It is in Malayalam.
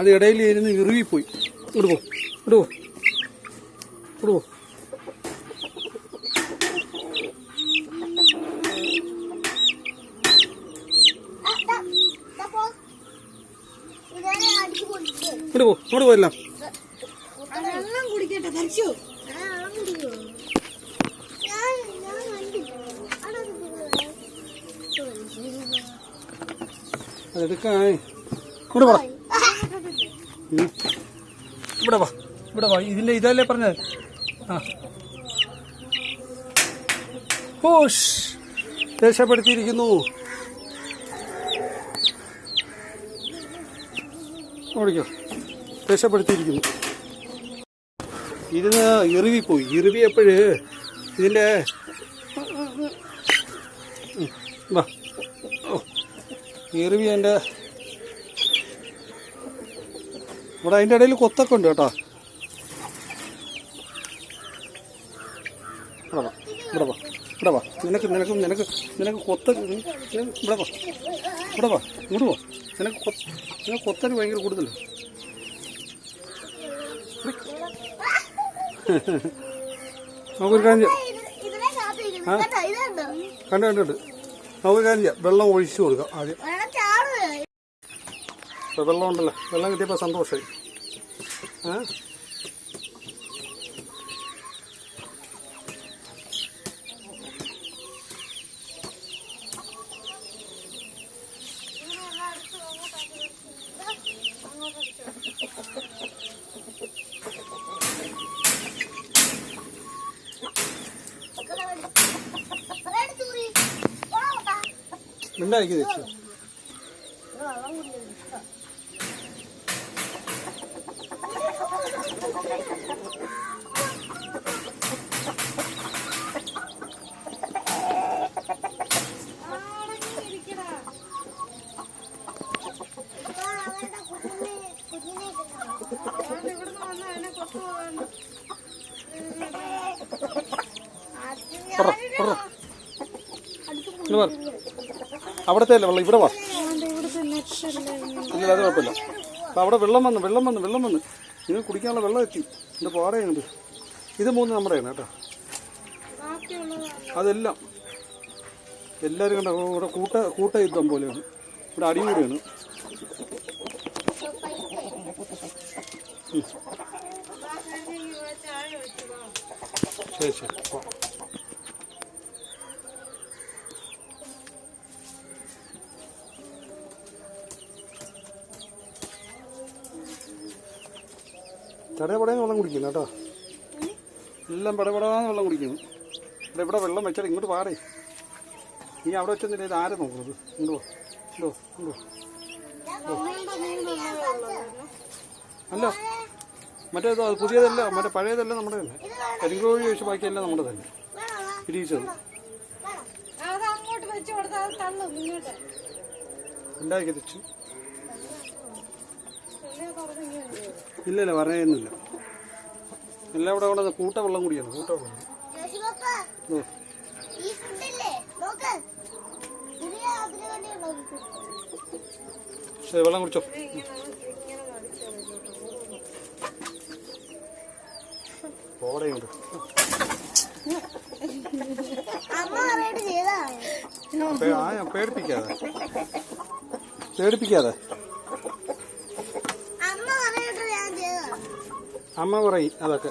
അത് ഇടയിൽ ഇരുന്ന് ഇറുകിപ്പോയി ഇങ്ങോട്ട് പോ ഇങ്ങോട്ട് പോ ഇങ്ങോട്ട് പോ ഇങ്ങോട്ട് പോ ഇങ്ങോട്ട് പോ എല്ലാം കുടിക്കട്ടെ ധരിച്ചു ആ, ആ കുടിയോ? ഞാൻ ഞാൻ കണ്ടില്ല. അവിടെ കുടിക്കുന്നത്. അതെടുക്കാൻ ഇങ്ങോട്ട്. ഇവിടെ വാ ഇവിടെ വാ ഇതിന്റെ ഇതല്ലേ പറഞ്ഞത് ആ ഹോഷ് രക്ഷപ്പെടുത്തിയിരിക്കുന്നു ഓടിക്കോ രക്ഷപ്പെടുത്തിയിരിക്കുന്നു ഇതിന് ഇറിവിപ്പോയി ഇറിവിയപ്പോഴ് ഇതിന്റെ ഉം, വാ ഓ ഇറിവി എന്റെ ഇവിടെ അതിന്റെ ഇടയിൽ കൊത്തൊക്കെ ഉണ്ട് കേട്ടോ. ഇവിടെ വാ ഇവിടെ വാ ഇവിടെ വാ. നിനക്ക് നിനക്ക് നിനക്ക് നിനക്ക് കൊത്ത ഇവിടെ വാ. ഇവിടെ വാ ഇങ്ങോട്ട് വാ. നിനക്ക് നിനക്ക് കൊത്തന് ഭയങ്കര കൂടുതലാണ് നമുക്കൊരു കാര്യം? കണ്ടു കണ്ടുണ്ട് നമുക്കൊരു കാര്യം ചെയ്യാം. വെള്ളം ഒഴിച്ചു കൊടുക്കാം ആദ്യം. ഇപ്പൊ വെള്ളം ഉണ്ടല്ലോ. വെള്ളം കിട്ടിയപ്പോൾ സന്തോഷമായി. മിണ്ടായിരിക്കും വെച്ചു അവിടത്തെ അല്ലേ വെള്ളം? ഇവിടെ വാ. ഇല്ല. അത് കുഴപ്പമില്ല. അവിടെ വെള്ളം വന്നു വെള്ളം വന്നു വെള്ളം വന്ന്. ഇതിന് കുടിക്കാനുള്ള വെള്ളം എത്തി. എന്റെ പാറയുണ്ട് ഇത് മൂന്ന് നമ്മുടെയാണ് കേട്ടോ. അതെല്ലാം. എല്ലാവരും കണ്ട ഇവിടെ കൂട്ട കൂട്ട യുദ്ധം പോലെയാണ്. ഇവിടെ അടികൂടിയാണ് ശരി ശരി. പോ. പടപടയെന്ന് വെള്ളം കുടിക്കുന്നു കേട്ടോ. എല്ലാം പടപടാന്ന് വെള്ളം കുടിക്കുന്നു. ഇവിടെ ഇവിടെ വെള്ളം വെച്ചാൽ ഇങ്ങോട്ട് പാറേ നീ അവിടെ വെച്ചെന്നില്ല? ഇത് ആരെ നോക്കുന്നത്? ഉണ്ടോ? ഉണ്ടോ? ഉണ്ടോ? അല്ല. മറ്റേ അത് പുതിയതല്ല മറ്റേ പഴയതല്ല നമ്മുടെ തന്നെ. കരിങ്കോഴി ഒഴിച്ച് ബാക്കിയല്ല നമ്മുടെ തന്നെ. ഇരിച്ചത് ഇങ്ങോട്ട്. ഉണ്ടാക്കി തെച്ചു ഇല്ല ഇല്ല പറയുന്നില്ല. എല്ലാം ഇവിടെ കൊണ്ട് കൂട്ട വെള്ളം കുടിയാണ് കൂട്ട വെള്ളം വെള്ളം കുടിച്ചോ. പേടിപ്പിക്കാതെ. പേടിപ്പിക്കാതെ ഞാൻ അതിനു വേണ്ടിയുള്ളത് ശരി വെള്ളം കുടിച്ചോ ഇങ്ങനെ ഇങ്ങനെ മടിച്ചാൽ മതി കേട്ടോ. ഓടയുണ്ട് അമ്മ അറിയായിട്ട് ചെയ്തതാണ് പേ- ആ പേടിപ്പിക്കാതെ പേടിപ്പിക്കാതെ അമ്മ അറിയായിട്ട് ഞാൻ ചെയ്തതാണ് അമ്മ പറയും അതൊക്കെ.